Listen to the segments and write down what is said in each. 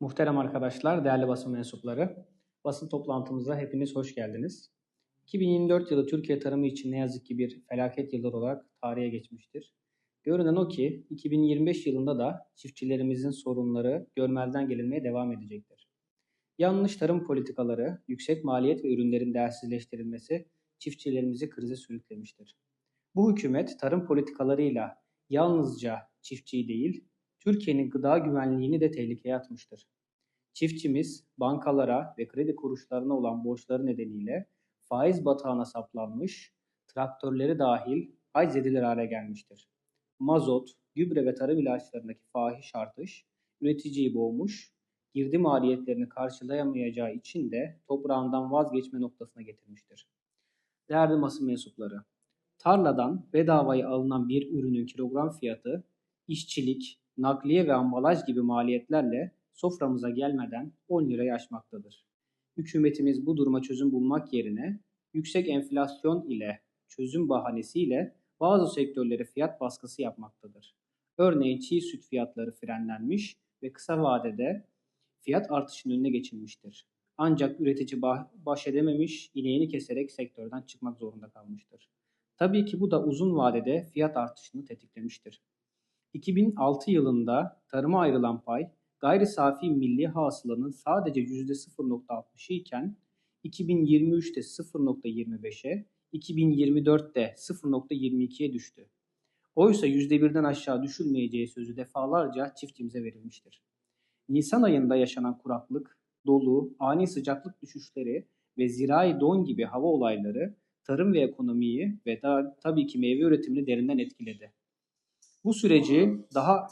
Muhterem arkadaşlar, değerli basın mensupları, basın toplantımıza hepiniz hoş geldiniz. 2024 yılı Türkiye tarımı için ne yazık ki bir felaket yılı olarak tarihe geçmiştir. Görünen o ki 2025 yılında da çiftçilerimizin sorunları görmezden gelinmeye devam edecektir. Yanlış tarım politikaları, yüksek maliyet ve ürünlerin değersizleştirilmesi çiftçilerimizi krize sürüklemiştir. Bu hükümet tarım politikalarıyla yalnızca çiftçiyi değil, Türkiye'nin gıda güvenliğini de tehlikeye atmıştır. Çiftçimiz bankalara ve kredi kuruluşlarına olan borçları nedeniyle faiz batağına saplanmış, traktörleri dahil haiz edilir hale gelmiştir. Mazot, gübre ve tarım ilaçlarındaki fahiş artış üreticiyi boğmuş, girdi maliyetlerini karşılayamayacağı için de toprağından vazgeçme noktasına getirmiştir. Değerli basın mensupları, tarladan bedavaya alınan bir ürünün kilogram fiyatı işçilik, nakliye ve ambalaj gibi maliyetlerle soframıza gelmeden 10 lirayı aşmaktadır. Hükümetimiz bu duruma çözüm bulmak yerine yüksek enflasyon ile çözüm bahanesiyle bazı sektörlere fiyat baskısı yapmaktadır. Örneğin çiğ süt fiyatları frenlenmiş ve kısa vadede fiyat artışının önüne geçilmiştir. Ancak üretici baş edememiş, ineğini keserek sektörden çıkmak zorunda kalmıştır. Tabii ki bu da uzun vadede fiyat artışını tetiklemiştir. 2006 yılında tarıma ayrılan pay gayri safi milli hasılanın sadece %0.60'ı iken 2023'te 0.25'e, 2024'te 0.22'ye düştü. Oysa %1'den aşağı düşülmeyeceği sözü defalarca çiftçimize verilmiştir. Nisan ayında yaşanan kuraklık, dolu, ani sıcaklık düşüşleri ve zirai don gibi hava olayları tarım ve ekonomiyi ve da, tabii ki meyve üretimini derinden etkiledi. Bu süreci daha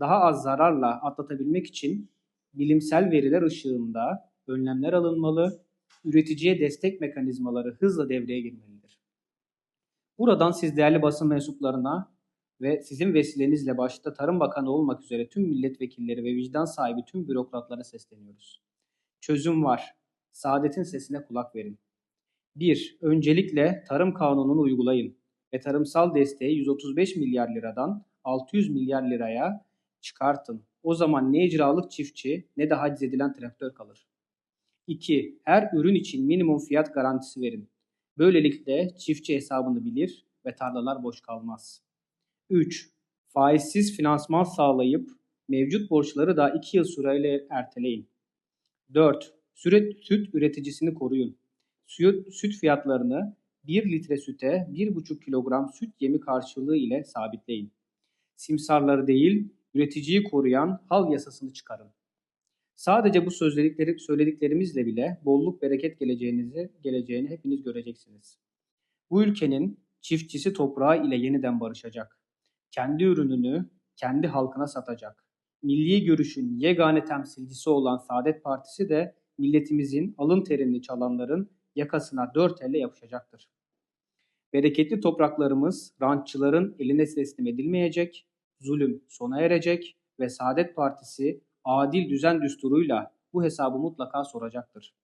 daha az zararla atlatabilmek için bilimsel veriler ışığında önlemler alınmalı, üreticiye destek mekanizmaları hızla devreye girmelidir. Buradan siz değerli basın mensuplarına ve sizin vesilenizle başta Tarım Bakanı olmak üzere tüm milletvekilleri ve vicdan sahibi tüm bürokratlara sesleniyoruz. Çözüm var. Saadetin sesine kulak verin. 1. Öncelikle tarım kanununu uygulayın ve tarımsal desteği 135 milyar liradan 600 milyar liraya çıkartın. O zaman ne icralık çiftçi ne de haciz edilen traktör kalır. 2. Her ürün için minimum fiyat garantisi verin. Böylelikle çiftçi hesabını bilir ve tarlalar boş kalmaz. 3. Faizsiz finansman sağlayıp mevcut borçları da 2 yıl süreyle erteleyin. 4. Süt, süt üreticisini koruyun. Süt, süt fiyatlarını 1 litre süte 1,5 kilogram süt yemi karşılığı ile sabitleyin. Simsarları değil, üreticiyi koruyan hal yasasını çıkarın. Sadece bu sözledikleri, söylediklerimizle bile bolluk bereket geleceğinizi geleceğini hepiniz göreceksiniz. Bu ülkenin çiftçisi toprağı ile yeniden barışacak. Kendi ürününü kendi halkına satacak. Milli görüşün yegane temsilcisi olan Saadet Partisi de milletimizin alın terini çalanların yakasına dört elle yapışacaktır. Bereketli topraklarımız rantçıların eline teslim edilmeyecek, zulüm sona erecek ve Saadet Partisi adil düzen düsturuyla bu hesabı mutlaka soracaktır.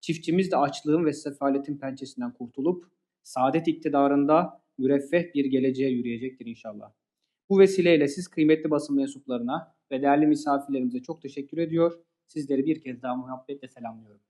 Çiftçimiz de açlığın ve sefaletin pençesinden kurtulup saadet iktidarında müreffeh bir geleceğe yürüyecektir inşallah. Bu vesileyle siz kıymetli basın mensuplarına ve değerli misafirlerimize çok teşekkür ediyor. Sizleri bir kez daha muhabbetle selamlıyorum.